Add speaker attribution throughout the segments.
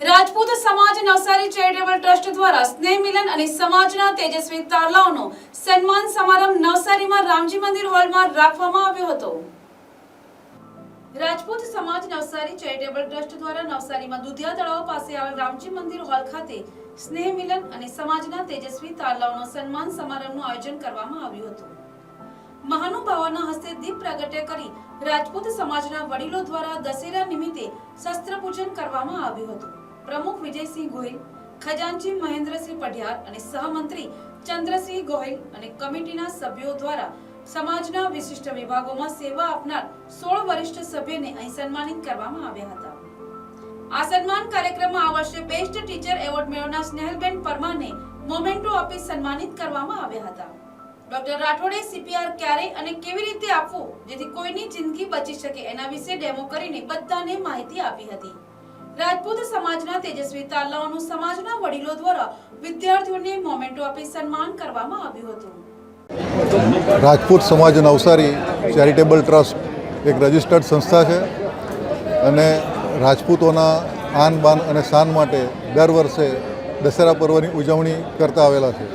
Speaker 1: રાજપૂત સમાજ Navsari charitable trust દ્વારા સ્નેહ મિલન અને સમાજના તેજસ્વી તારલાઓનો સન્માન સમારંભ નવસારીમાં રામજી મંદિર હોલમાં રાખવામાં આવ્યો હતો. રાજપૂત સમાજ નવસારી ચેરિટેબલ ટ્રસ્ટ દ્વારા નવસારીમાં દુધિયા તળાવ પાસે આવેલ રામજી મંદિર હોલ ખાતે સ્નેહ મિલન અને સમાજના તેજસ્વી તારલાઓનો સન્માન સમારંભનું આયોજન કરવામાં આવ્યું હતું. મહાનુભાવોના હસ્તે દીપ પ્રગટ્ય કરી રાજપૂત સમાજના વડીલો દ્વારા દશેરા નિમિત્તે શસ્ત્ર પૂજન કરવામાં આવ્યું હતું. પ્રમુખ વિજયસિંહ ગોહિલ, ખજાનચી મહેન્દ્રસિંહ પઢિયાર અને સહમંત્રી ચંદ્રસિંહ ગોહિલ અને કમિટીના સભ્યો દ્વારા સમાજના વિશિષ્ટ વિભાગોમાં સેવા આપનાર સોળ વરિષ્ઠ સભ્યને અહીં સન્માનિત કરવામાં આવ્યા હતા. આ સન્માન કાર્યક્રમમાં આ વર્ષે બેસ્ટ ટીચર એવોર્ડ મેળવનાર સ્નેહલબેન પરમારને મોમેન્ટો આપી સન્માનિત કરવામાં આવ્યા હતા. ડોક્ટર રાઠોડે સીપીઆર ક્યારે અને કેવી રીતે આપવું જેથી કોઈની જિંદગી બચી શકે એના વિશે ડેમો કરીને બધાને માહિતી આપી હતી. રાજપૂત સમાજના તેજસ્વી તાલાઓનું સમાજના વડીલો દ્વારા વિદ્યાર્થીઓને મોમેન્ટો આપી સન્માન કરવામાં આવ્યું હતું.
Speaker 2: રાજપૂત સમાજ નવસારી ચેરિટેબલ ટ્રસ્ટ એક રજિસ્ટર્ડ સંસ્થા છે અને રાજપૂતોના આન બાન અને શાન માટે દર વર્ષે દશેરા પર્વની ઉજવણી કરતા આવેલા છે.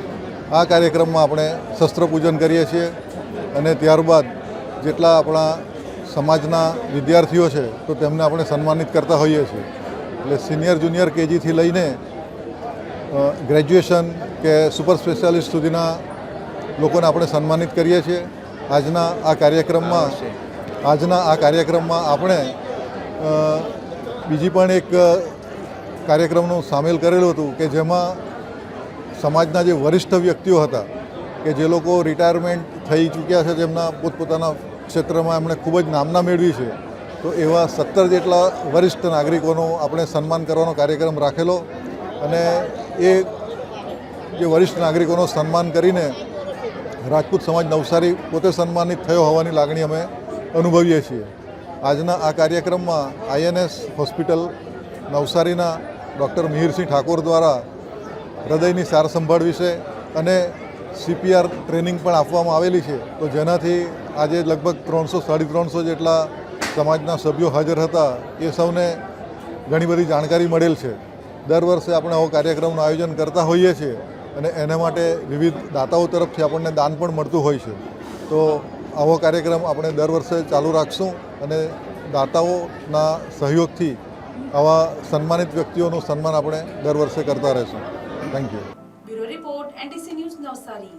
Speaker 2: આ કાર્યક્રમમાં આપણે શસ્ત્ર પૂજન કરીએ છીએ અને ત્યારબાદ જેટલા આપણા સમાજના વિદ્યાર્થીઓ છે તો તેમને આપણે સન્માનિત કરતા હોઈએ છીએ. એટલે સિનિયર જુનિયર કેજીથી લઈને ગ્રેજ્યુએશન કે સુપર સ્પેશિયાલિસ્ટ સુધીના લોકોને આપણે સન્માનિત કરીએ છીએ. આજના આ કાર્યક્રમમાં આજના આ કાર્યક્રમમાં આપણે બીજી પણ એક કાર્યક્રમનું સામેલ કરેલું હતું કે જેમાં સમાજના જે વરિષ્ઠ વ્યક્તિઓ હતા કે જે લોકો રિટાયરમેન્ટ થઈ ચૂક્યા છે જેમના પોતપોતાના ક્ષેત્રમાં એમણે ખૂબ જ નામના મેળવી છે. તો એવા સત્તર જેટલા વરિષ્ઠ નાગરિકોનું આપણે સન્માન કરવાનો કાર્યક્રમ રાખેલો અને એ જે વરિષ્ઠ નાગરિકોનું સન્માન કરીને રાજપૂત સમાજ નવસારી પોતે સન્માનિત થયો હોવાની લાગણી અમે અનુભવીએ છીએ. આજના આ કાર્યક્રમમાં આઈએનએસ હોસ્પિટલ નવસારીના ડૉક્ટર મિહિરસિંહ ઠાકોર દ્વારા હૃદયની સારસંભાળ વિશે અને સીપીઆર ટ્રેનિંગ પણ આપવામાં આવેલી છે. તો જેનાથી આજે લગભગ ત્રણસો, સાડી ત્રણસો જેટલા સમાજના સભ્યો હાજર હતા, એ સૌને ઘણી બધી જાણકારી મળેલ છે. દર વર્ષે આપણે આવો કાર્યક્રમનું આયોજન કરતા હોઈએ છીએ અને એના માટે વિવિધ દાતાઓ તરફથી આપણને દાન પણ મળતું હોય છે. તો આવો કાર્યક્રમ આપણે દર વર્ષે ચાલુ રાખશું અને દાતાઓના સહયોગથી આવા સન્માનિત વ્યક્તિઓનું સન્માન આપણે દર વર્ષે કરતા રહેશું. Thank you
Speaker 1: report, NTC news Navsari.